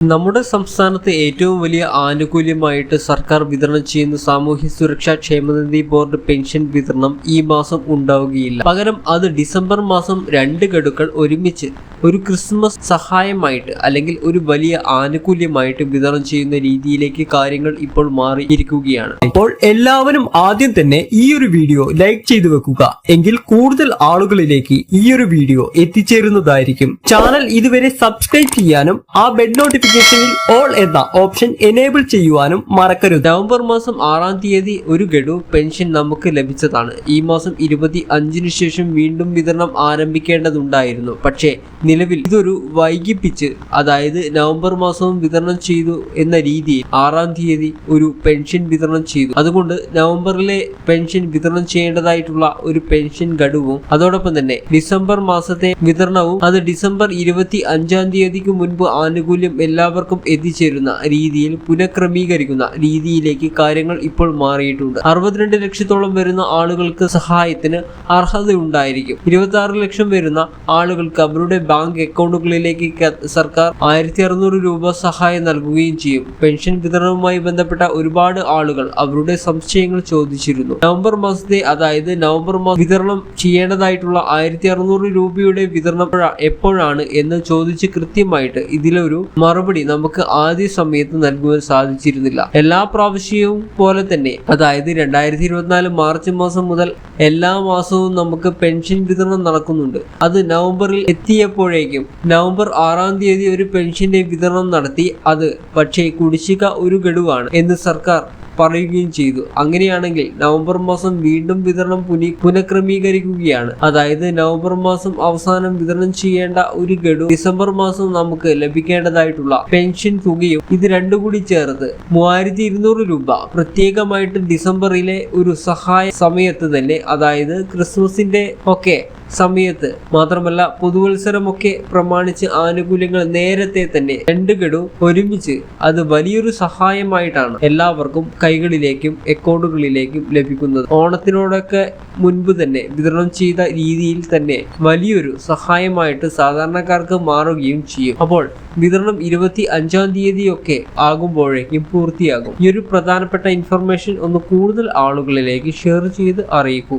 നമ്മുടെ സംസ്ഥാനത്ത് ഏറ്റവും വലിയ ആനുകൂല്യമായിട്ട് സർക്കാർ വിതരണം ചെയ്യുന്ന സാമൂഹ്യ സുരക്ഷാ ക്ഷേമനിധി ബോർഡ് പെൻഷൻ വിതരണം ഈ മാസം ഉണ്ടാവുകയില്ല. പകരം അത് ഡിസംബർ മാസം രണ്ട് ഗഡുക്കൾ ഒരുമിച്ച് ഒരു ക്രിസ്മസ് സഹായമായിട്ട് അല്ലെങ്കിൽ ഒരു വലിയ ആനുകൂല്യമായിട്ട് വിതരണം ചെയ്യുന്ന രീതിയിലേക്ക് കാര്യങ്ങൾ ഇപ്പോൾ മാറിയിരിക്കുകയാണ്. അപ്പോൾ എല്ലാവരും ആദ്യം തന്നെ ഈ ഒരു വീഡിയോ ലൈക്ക് ചെയ്തു വെക്കുക. എങ്കിൽ കൂടുതൽ ആളുകളിലേക്ക് ഈ ഒരു വീഡിയോ എത്തിച്ചേരുന്നതായിരിക്കും. ചാനൽ ഇതുവരെ സബ്സ്ക്രൈബ് ചെയ്യാനും ആ ബെഡ് നോട്ടിഫിക്കേഷനിൽ ഓൾ എന്ന ഓപ്ഷൻ എനേബിൾ ചെയ്യുവാനും മറക്കരുത്. നവംബർ മാസം ആറാം തീയതി ഒരു ഗഡു പെൻഷൻ നമുക്ക് ലഭിച്ചതാണ്. ഈ മാസം ഇരുപത്തി അഞ്ചിനു ശേഷം വീണ്ടും വിതരണം ആരംഭിക്കേണ്ടതുണ്ടായിരുന്നു. പക്ഷേ നിലവിൽ ഇതൊരു വൈകിപ്പിച്ച് അതായത് നവംബർ മാസവും വിതരണം ചെയ്തു എന്ന രീതിയിൽ ആറാം തീയതി ഒരു പെൻഷൻ വിതരണം ചെയ്തു. അതുകൊണ്ട് നവംബറിലെ പെൻഷൻ വിതരണം ചെയ്യേണ്ടതായിട്ടുള്ള ഒരു പെൻഷൻ ഗഡുവും അതോടൊപ്പം തന്നെ ഡിസംബർ മാസത്തെ വിതരണവും അത് ഡിസംബർ ഇരുപത്തി അഞ്ചാം തീയതിക്ക് മുൻപ് ആനുകൂല്യം എല്ലാവർക്കും എത്തിച്ചേരുന്ന രീതിയിൽ പുനഃക്രമീകരിക്കുന്ന രീതിയിലേക്ക് കാര്യങ്ങൾ ഇപ്പോൾ മാറിയിട്ടുണ്ട്. അറുപത്തിരണ്ട് ലക്ഷത്തോളം വരുന്ന ആളുകൾക്ക് സഹായത്തിന് അർഹതയുണ്ടായിരിക്കും. ഇരുപത്തി ലക്ഷം വരുന്ന ആളുകൾക്ക് അവരുടെ ബാങ്ക് അക്കൗണ്ടുകളിലേക്ക് ക- സർക്കാർ ആയിരത്തി അറുന്നൂറ് രൂപ സഹായം നൽകുകയും ചെയ്യും. പെൻഷൻ വിതരണവുമായി ബന്ധപ്പെട്ട ഒരുപാട് ആളുകൾ അവരുടെ സംശയങ്ങൾ ചോദിച്ചിരുന്നു. നവംബർ മാസത്തെ അതായത് നവംബർ മാസം വിതരണം ചെയ്യേണ്ടതായിട്ടുള്ള ആയിരത്തി അറുന്നൂറ് രൂപയുടെ വിതരണം എപ്പോഴാണ് എന്ന് ചോദിച്ച് കൃത്യമായിട്ട് ഇതിലൊരു മറുപടി നമുക്ക് ആദ്യ സമയത്ത് നൽകുവാൻ സാധിച്ചിരുന്നില്ല. എല്ലാ പ്രാവശ്യവും പോലെ തന്നെ അതായത് രണ്ടായിരത്തി ഇരുപത്തിനാല് മാർച്ച് മാസം മുതൽ എല്ലാ മാസവും നമുക്ക് പെൻഷൻ വിതരണം നടക്കുന്നുണ്ട്. അത് നവംബറിൽ എത്തിയപ്പോഴേക്കും നവംബർ ആറാം തീയതി ഒരു പെൻഷന്റെ വിതരണം നടത്തി അത് പക്ഷേ കുടിശ്ശിക ഒരു ഗഡുവാണ് എന്ന് സർക്കാർ പറയുകയും ചെയ്തു. അങ്ങനെയാണെങ്കിൽ നവംബർ മാസം വീണ്ടും വിതരണം പുനി പുനഃക്രമീകരിക്കുകയാണ്. അതായത് നവംബർ മാസം അവസാനം വിതരണം ചെയ്യേണ്ട ഒരു ഗഡു ഡിസംബർ മാസം നമുക്ക് ലഭിക്കേണ്ടതായിട്ടുള്ള പെൻഷൻ തുകയും ഇത് രണ്ടും കൂടി ചേർത്ത് മൂവായിരത്തി ഇരുന്നൂറ് രൂപ. പ്രത്യേകമായിട്ട് ഡിസംബറിലെ ഒരു സഹായ സമയത്ത് തന്നെ അതായത് ക്രിസ്മസിന്റെ ഒക്കെ സമയത്ത്. മാത്രമല്ല പുതുവത്സരമൊക്കെ പ്രമാണിച്ച് ആനുകൂല്യങ്ങൾ നേരത്തെ തന്നെ രണ്ട് ഗഡു ഒരുമിച്ച് അത് വലിയൊരു സഹായമായിട്ടാണ് എല്ലാവർക്കും കൈകളിലേക്കും അക്കൗണ്ടുകളിലേക്കും ലഭിക്കുന്നത്. ഓണത്തിനോടൊക്കെ മുൻപ് തന്നെ വിതരണം ചെയ്ത രീതിയിൽ തന്നെ വലിയൊരു സഹായമായിട്ട് സാധാരണക്കാർക്ക് മാറുകയും ചെയ്യും. അപ്പോൾ വിതരണം ഇരുപത്തി അഞ്ചാം തീയതിയൊക്കെ ആകുമ്പോഴേക്കും പൂർത്തിയാകും. ഈ ഒരു പ്രധാനപ്പെട്ട ഇൻഫർമേഷൻ ഒന്ന് കൂടുതൽ ആളുകളിലേക്ക് ഷെയർ ചെയ്ത് അറിയിക്കൂ.